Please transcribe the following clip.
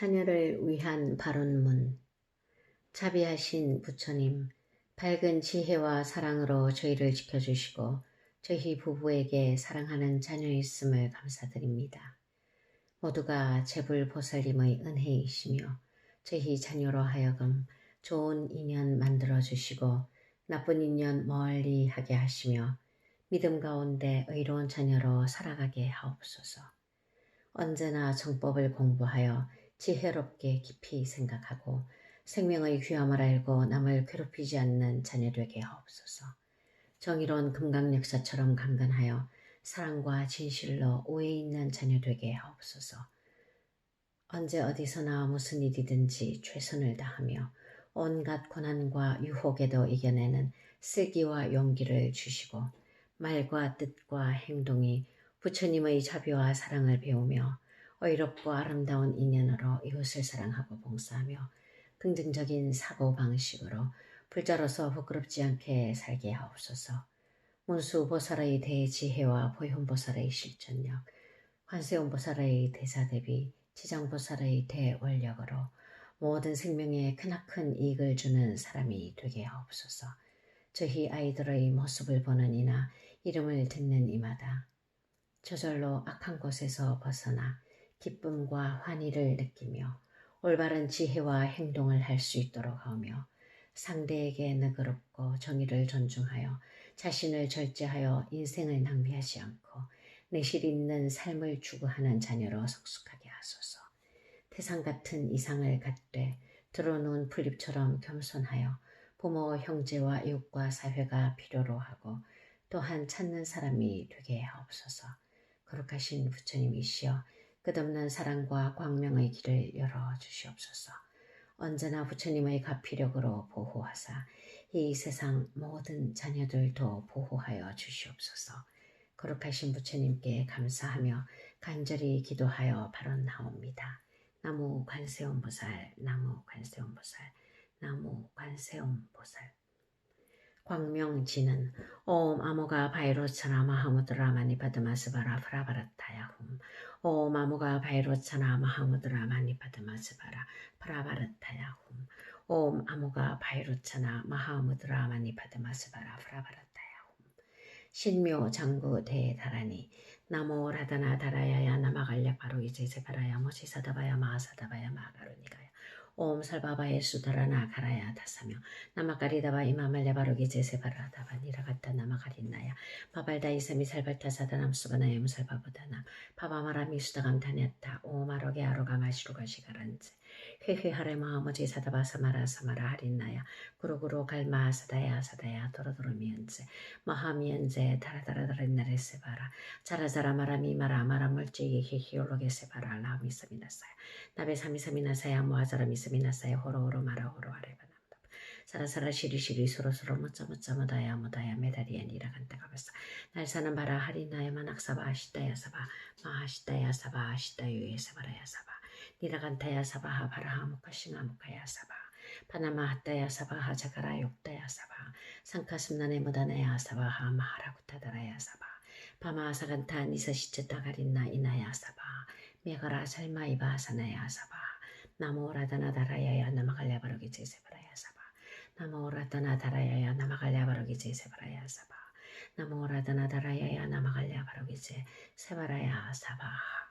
자녀를 위한 발언문 자비하신 부처님 밝은 지혜와 사랑으로 저희를 지켜주시고 저희 부부에게 사랑하는 자녀 있음을 감사드립니다. 모두가 제불 보살님의 은혜이시며 저희 자녀로 하여금 좋은 인연 만들어 주시고 나쁜 인연 멀리 하게 하시며 믿음 가운데 의로운 자녀로 살아가게 하옵소서. 언제나 정법을 공부하여 지혜롭게 깊이 생각하고 생명의 귀함을 알고 남을 괴롭히지 않는 자녀 되게 하옵소서. 정의로운 금강역사처럼 강건하여 사랑과 진실로 오해 있는 자녀 되게 하옵소서. 언제 어디서나 무슨 일이든지 최선을 다하며 온갖 고난과 유혹에도 이겨내는 슬기와 용기를 주시고 말과 뜻과 행동이 부처님의 자비와 사랑을 배우며 의롭고 아름다운 인연으로 이웃을 사랑하고 봉사하며 긍정적인 사고방식으로 불자로서 부끄럽지 않게 살게 하옵소서. 문수보살의 대지혜와 보현보살의 실천력, 관세음보살의 대사대비, 지장보살의 대원력으로 모든 생명에 크나큰 이익을 주는 사람이 되게 하옵소서. 저희 아이들의 모습을 보는 이나 이름을 듣는 이마다 저절로 악한 곳에서 벗어나 기쁨과 환희를 느끼며 올바른 지혜와 행동을 할 수 있도록 하며 상대에게 너그럽고 정의를 존중하여 자신을 절제하여 인생을 낭비하지 않고 내실 있는 삶을 추구하는 자녀로 성숙하게 하소서. 태상 같은 이상을 갖되 들어놓은 풀잎처럼 겸손하여 부모, 형제와 이웃과 사회가 필요로 하고 또한 찾는 사람이 되게 하옵소서. 거룩하신 부처님이시여 끝없는 사랑과 광명의 길을 열어 주시옵소서. 언제나 부처님의 가피력으로 보호하사 이 세상 모든 자녀들도 보호하여 주시옵소서. 거룩하신 부처님께 감사하며 간절히 기도하여 발언하옵니다. 나무 관세음보살, 나무 관세음보살, 나무 관세음보살. 광명지는 옴 아모가 바이로차나 마 하무드라 마니파드마스바라 프라바라타야 훔옴 아모가 바이로차나 마하무드라 마니 파드마스바라. 프라바라타야훔 옴 아모가 바이로차나 마하무드라 마니 파드마스바라. 프라바라타야훔 신묘 장구 대다라니 나모 라다나 다라야야 나마갈려 바로 이제 세바라야. 모시 사다바야 마하사다바야 마가루니가야. 옴 살바바에 수다라나 가라야 다사며 나마가리다바 이마말레 바로기 제세바라다바. 니라 갔다 나마가린나야 바발다 이사미 살발타 사다 남 수바나 염살바보다나 바바마라 미 수다감타냐타 오마로게 아로가 마시루가 시가란제 회회하레 마아머지 사다바 사 마라 사 마라 하린나야. 구로구로 갈마 사다야 사다야 도로도로 미연제. 마하미연제 다라다라다라나레 세바라. 자라자라 마라미 마라 마라 멀찌기 히히올로게 세바라. 라미사미나사야 나베 사미사미나사야 모아자라 미사미나사야 호로호로 마라 호로 아레바남다. 사라사라 시리시리 소로소로 멋짜멋짜 뭐다야 뭐다야 메다리야 니라 간다 가봤어 날 사는 바라 하리나야 마낙사바 아시다야 사바 마하시다야 사바 아시다유에 사바라야 사바. 니라간타야 사바 하 바라 하 무카싱하 무카야 사바. 파나마 하따야 사바 하 자가라 욕다야 사바. 상카슴나네 무다나야 사바 하 마하라구타다라야 사바. 파마사간타 니사시츠타 가린나 이나야 사바. 메가라 살마이바 사나야 사바. 나모라다나다라야야 나마갈야바로기 제세바라야 사바. 나모라다나다라야야 나마갈야바로기 제세바라야 사바 나모라다나다라야야 나마갈야 바로기 제 세바라야 사바